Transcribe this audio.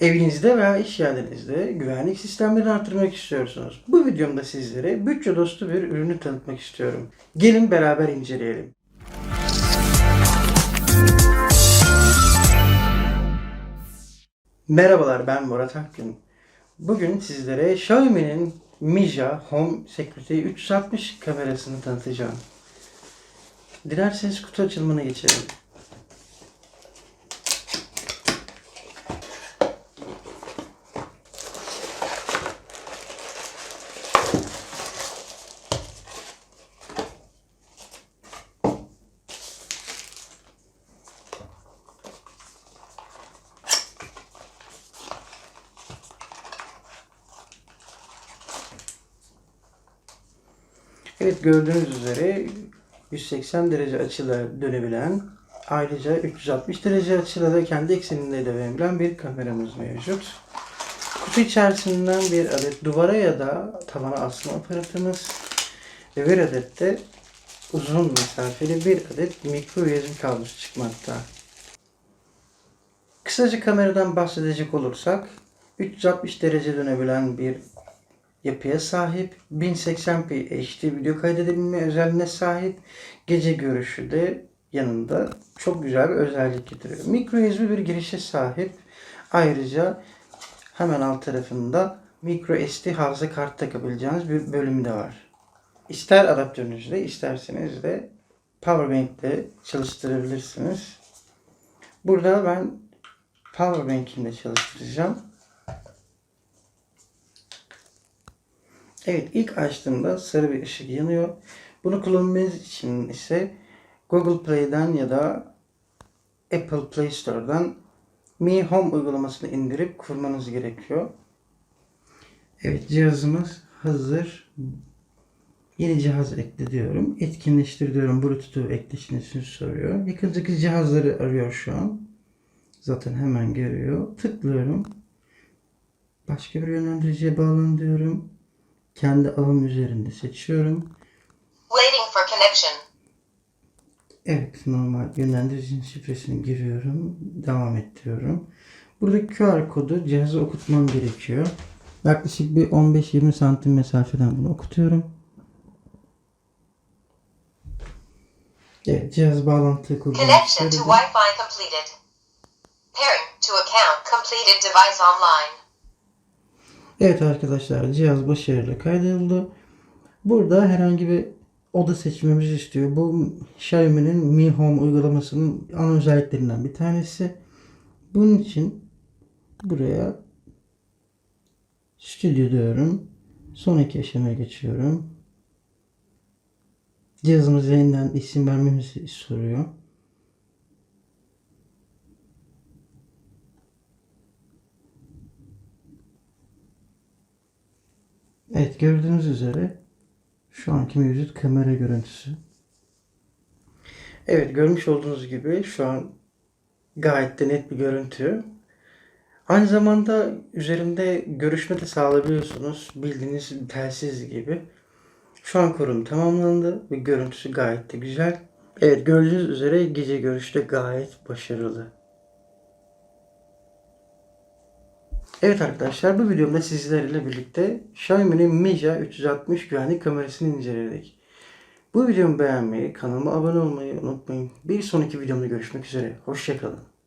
Evinizde veya iş yerinizde güvenlik sistemlerini artırmak istiyorsunuz. Bu videomda sizlere bütçe dostu bir ürünü tanıtmak istiyorum. Gelin beraber inceleyelim. Merhabalar ben Murat Akgün. Bugün sizlere Xiaomi'nin Mija Home Security 360 kamerasını tanıtacağım. Dilerseniz kutu açılımına geçelim. Evet gördüğünüz üzere 180 derece açıyla dönebilen ayrıca 360 derece açıyla da kendi ekseninde dönebilen bir kameramız mevcut. Kutu içerisinden bir adet duvara ya da tavana asma aparatımız ve bir adet de uzun mesafeli bir adet mikro USB kablosu çıkmakta. Kısaca kameradan bahsedecek olursak 360 derece dönebilen bir yapıya sahip, 1080p HD video kaydedebilme özelliğine sahip, gece görüşü de yanında çok güzel bir özellik getiriyor. Micro USB bir girişe sahip. Ayrıca hemen alt tarafında micro SD hafıza kartı takabileceğiniz bir bölümü de var. İster adaptörünüzle isterseniz de powerbank ile çalıştırabilirsiniz. Burada ben powerbank'imle çalıştıracağım. Evet ilk açtığımda sarı bir ışık yanıyor. Bunu kullanmanız için ise Google Play'den ya da Apple Play Store'dan Mi Home uygulamasını indirip kurmanız gerekiyor. Evet cihazımız hazır. Yeni cihaz ekle diyorum. Etkinleştir diyorum. Bluetooth'u ekleşinizi soruyor. Yakındaki cihazları arıyor şu an. Zaten hemen görüyor. Tıklıyorum. Başka bir yönlendiriciye bağlan diyorum. Kendi ağım üzerinde seçiyorum. Waiting for connection. Evet normal yönlendiricinin şifresini giriyorum. Devam ettiriyorum. Burada QR kodu cihaza okutmam gerekiyor. Yaklaşık bir 15-20 santim mesafeden bunu okutuyorum. Evet cihaz bağlantı kurduğunu Connection to. Wi-Fi completed. Pairing to account completed device online. Evet arkadaşlar cihaz başarıyla kaydedildi. Burada herhangi bir oda seçmemizi istiyor. Bu Xiaomi'nin Mi Home uygulamasının ana özelliklerinden bir tanesi. Bunun için buraya stüdyo diyorum. Sonraki aşamaya geçiyorum. Cihazımıza yeniden isim vermemizi soruyor. Evet gördüğünüz üzere şu anki mevcut kamera görüntüsü. Evet görmüş olduğunuz gibi şu an gayet de net bir görüntü. Aynı zamanda üzerinde görüşme de sağlayabiliyorsunuz. Bildiğiniz telsiz gibi. Şu an kurum tamamlandı ve görüntüsü gayet de güzel. Evet gördüğünüz üzere gece görüşte gayet başarılı. Evet arkadaşlar bu videomda sizlerle birlikte Xiaomi'nin Mija 360 güvenlik kamerasını inceledik. Bu videomu beğenmeyi, kanalıma abone olmayı unutmayın. Bir sonraki videomda görüşmek üzere. Hoşçakalın.